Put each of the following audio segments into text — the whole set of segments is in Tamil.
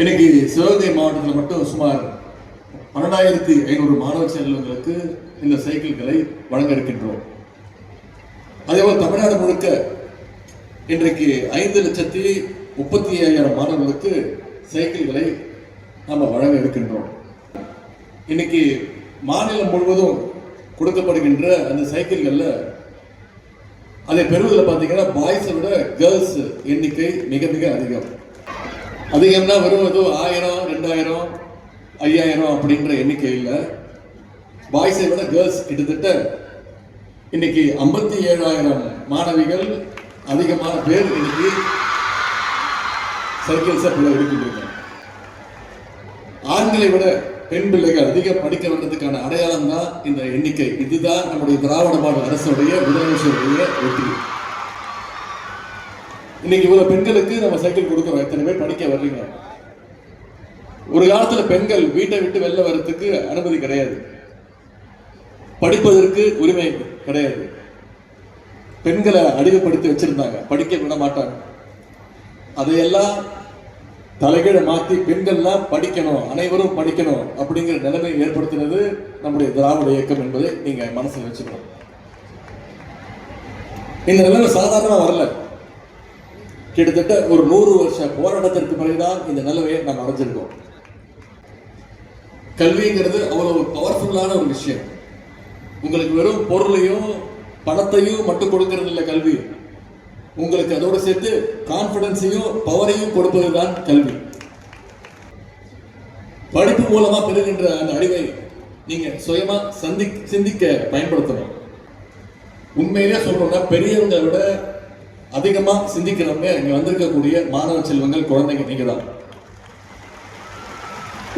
இன்னைக்கு சிவகங்கை மாவட்டத்தில் மட்டும் சுமார் பன்னெண்டாயிரத்தி ஐநூறு மாணவ செல்வங்களுக்கு இந்த சைக்கிள்களை வழங்க இருக்கின்றோம். அதேபோல் தமிழ்நாடு முழுக்க இன்றைக்கு ஐந்து லட்சத்தி முப்பத்தி ஐயாயிரம் மாணவர்களுக்கு சைக்கிள்களை நாம் வழங்க இருக்கின்றோம். இன்னைக்கு மாநிலம் முழுவதும் கொடுக்கப்படுகின்ற அந்த சைக்கிள்களில் அதை பெறுவதில் பார்த்தீங்கன்னா பாய்ஸை விட கேர்ள்ஸ் எண்ணிக்கை மிக மிக அதிகம். அதிகம்னா வரும் ஏதோ ஆயிரம் ரெண்டாயிரம் ஐயாயிரம் அப்படின்ற எண்ணிக்கையில் பாய்ஸை விட கேர்ள்ஸ் கிட்டத்தட்ட இன்னைக்கு ஐம்பத்தி ஏழாயிரம் மாணவிகள் அதிகமான பேர் இன்னைக்கு சைக்கிள்ஸை இருக்கின்றன ஆண்களை விட பெண் பிள்ளைகள் அதிகம் படிக்க வேண்டதுக்கான அடையாளம் தான் இந்த எண்ணிக்கை. இதுதான் நம்முடைய திராவிட மாடல் அரசுடைய முதலமைச்சருடைய வெற்றி. இன்னைக்கு இவ்வளவு பெண்களுக்கு நம்ம சைக்கிள் கொடுக்குறோம். எத்தனை பேர் படிக்க வர்றீங்க? ஒரு காலத்துல பெண்கள் வீட்டை விட்டு வெளில வர்றதுக்கு அனுமதி கிடையாது. படிப்பதற்கு உரிமை கிடையாது. பெண்களை அடிமைப்படுத்தி வச்சிருந்தாங்க. படிக்க விட மாட்டாங்க. அதையெல்லாம் தலைகீழ மாத்தி பெண்கள்லாம் படிக்கணும் அனைவரும் படிக்கணும் அப்படிங்கிற நிலைமை ஏற்படுத்தினது நம்முடைய திராவிட இயக்கம் என்பதை நீங்க மனசில் வச்சுக்கணும். இந்த நிலைமை சாதாரணமா வரல. கிட்டத்தட்ட ஒரு நூறு வருஷ போராட்டத்திற்கு பிறகுதான் இந்த நிலைமையை நாம் அடைஞ்சிருக்கோம். கல்விங்கிறது அவ்வளவு பவர்ஃபுல்லான ஒரு விஷயம். உங்களுக்கு வெறும் பொருளையும் பணத்தையும் மட்டும் கொடுக்கறது இல்லை கல்வி. உங்களுக்கு அதோடு சேர்த்து கான்ஃபிடென்ஸையும் பவரையும் கொடுப்பது தான் கல்வி. படிப்பு மூலமா பெறுகின்ற அந்த அறிவை நீங்க சுயமா சந்தி சிந்திக்க பயன்படுத்தணும். உண்மையிலே சொல்லணும்னா பெரியவங்களை விட அதிகமாக சிந்திக்கிறவங்க இங்கே வந்திருக்கக்கூடிய மாணவ செல்வங்கள் குழந்தைங்க நீங்கள் தான்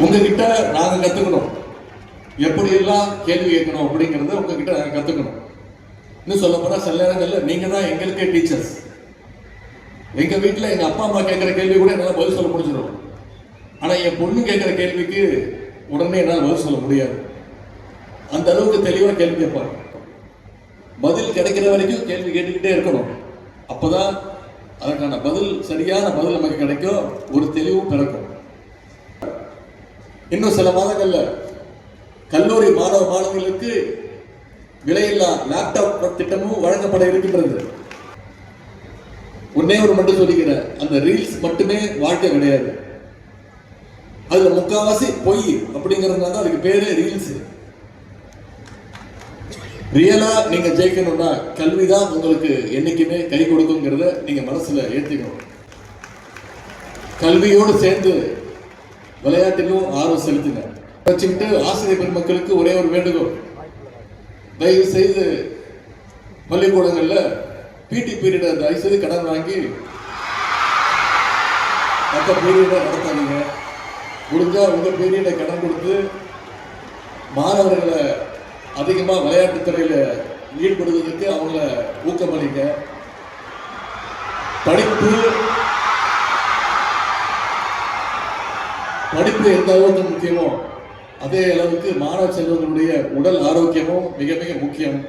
உங்ககிட்ட நாங்கள் கற்றுக்கணும் எப்படியெல்லாம் கேள்வி கேட்கணும் அப்படிங்கிறத உங்ககிட்ட நாங்கள் கற்றுக்கணும் இன்னும் சொல்ல போனால் சில நேரங்களில் நீங்கள் தான் எங்களுக்கே டீச்சர்ஸ். எங்கள் வீட்டில் எங்கள் அப்பா அம்மா கேட்குற கேள்வி கூட என்னால் பதில் சொல்ல முடிஞ்சிடும். ஆனால் என் பொண்ணு கேட்குற கேள்விக்கு உடனே என்னால் பதில் சொல்ல முடியாது. அந்த அளவுக்கு தெளிவாக கேள்வி கேட்பாங்க. பதில் கிடைக்கிற வரைக்கும் கேள்வி கேட்டுக்கிட்டே இருக்கணும். அப்போதான் அதற்கான பதில் சரியான பதில் நமக்கு கிடைக்கும். ஒரு தெளிவும் பிறக்கும். இன்னும் சில மாதங்கள்ல கல்லூரி மாணவ மாணவிகளுக்கு விலையில்லா லேப்டாப் திட்டமும் வழங்கப்பட இருக்கின்றது. ஒன்னே ஒரு மட்டும் சொல்லிக்கிறேன். அந்த ரீல்ஸ் மட்டுமே வாழ்க்கை கிடையாது. அதுல முக்காவாசி பொய் அப்படிங்கிறதுனால தான் அதுக்கு பேரு ரீல்ஸ் ரியலா நீங்க ஜெயிக்கணும்னா கல்வி தான் உங்களுக்கு என்னைக்குமே கை கொடுக்குங்கிறத நீங்க மனசுல ஏற்றிக்கணும் கல்வியோடு சேர்ந்து விளையாட்டிலும் ஆர்வம் செலுத்துங்க. வச்சுக்கிட்டு ஆசிரியர் பெருமக்களுக்கு ஒரே ஒரு வேண்டுகோள். தயவு செய்து பள்ளிக்கூடங்களில் பிடி பீரியட தயவு செய்து கடன் வாங்கி மற்ற பீரியட நடத்தாதீங்க. முடிஞ்சா உங்க பீரியட கடன் கொடுத்து மாணவர்களை அதிகமாக விளையாட்டுத் துறையில ஈடுபடுவதற்கு அவங்கள ஊக்கமளிங்க. படிப்பு படிப்பு எந்த அளவுக்கு முக்கியமோ அதே அளவுக்கு மாணவ செல்வங்களுடைய உடல் ஆரோக்கியமும் மிக மிக முக்கியம்.